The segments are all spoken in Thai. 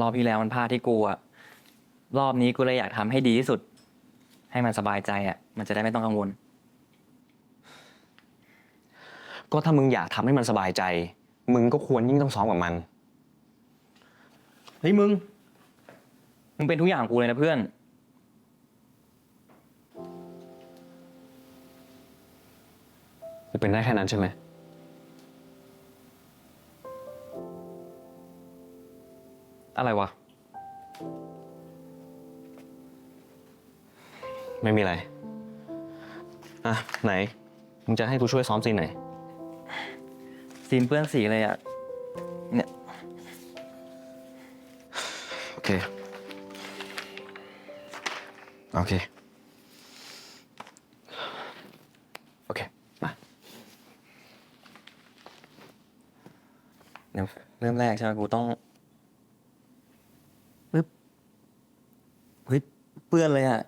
รอบที่แล้วมันพลาดที่กูอะรอบนี้กูเลยอยากทำให้ดีที่สุด ให้มันสบายใจอะมันจะได้ไม่ต้องกังวล ก็ถ้ามึงอยากทำให้มันสบายใจ มึงก็ควรยิ่งต้องซ้อมกับมัน เฮ้ยมึง มึงเป็นทุกอย่างของกูเลยนะเพื่อน จะเป็นได้แค่นั้นใช่ไหม อะไรวะ ไม่มีอะไร อะ ไหน มึงจะให้กูช่วยซ้อมซีนไหน ซีนเปื้อนสีเลยอะเนี่ย โอเค โอเค โอเค มาเดี๋ยวเริ่มแรกใช่ไหมกูต้องปึ๊บเฮ้ย เปื้อนเลยอะ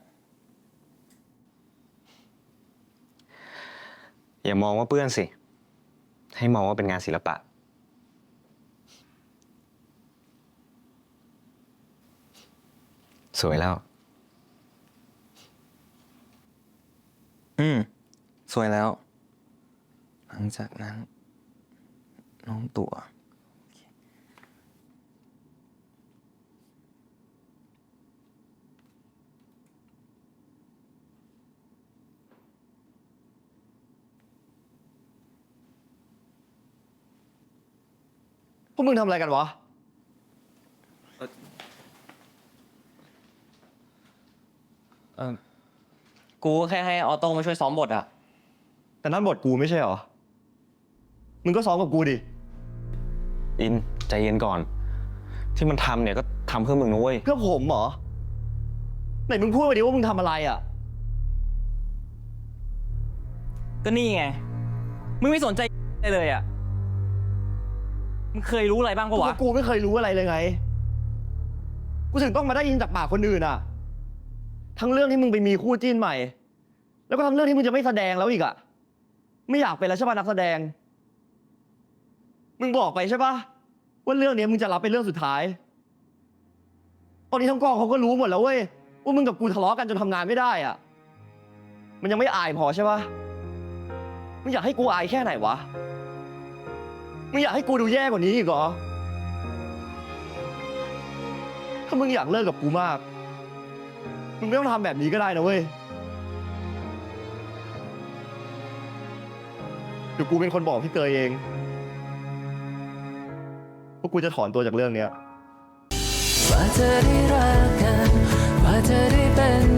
อย่ามองว่าเปื้อนสิ ให้มองว่าเป็นงานศิลปะ สวยแล้ว อืม สวยแล้ว หลังจากนั้นโน้มตัว วกมึงทำอะไรกันวะ เออกูแค่ให้ออโต้มาช่วยซ้อมบทอะแต่นั่นบทกูไม่ใช่เหรอ มึงก็ซ้อมกับกูดิ อินใจเย็นก่อน ที่มันทำเนี่ยก็ทำเพื่อมึงนะเว้ย เพื่อผมเหรอ ไหนมึงพูดมาดิว่ามึงทำอะไรอะ ก็นี่ไง มึงไม่สนใจเลยอะ มึงเคยรู้อะไรบ้างปะวะ กูไม่เคยรู้อะไรเลยไง กูถึงต้องมาได้ยินจากปากคนอื่นอะ ทั้งเรื่องที่มึงไปมีคู่จิ้นใหม่ แล้วก็ทั้งเรื่องที่มึงจะไม่แสดงแล้วอีกอะ ไม่อยากเป็นแล้วใช่ป่ะนักแสดง มึงบอกไปใช่ป่ะว่าเรื่องนี้มึงจะรับเป็นเรื่องสุดท้าย ตอนนี้ทั้งกองเขาก็รู้หมดแล้วเว้ยว่ามึงกับกูทะเลาะกันจนทำงานไม่ได้อะ มันยังไม่อายพอใช่ป่ะมึงอยากให้กูอายแค่ไหนวะ มึงอยากให้กูดูแย่กว่านี้อีกเหรอ ถ้ามึงอยากเลิกกับกูมาก มึงไม่ต้องทำแบบนี้ก็ได้นะเว้ย เดี๋ยวกูเป็นคนบอกพี่เตยเองว่ากูจะถอนตัวจากเรื่องเนี้ย ว่าเธอได้รัก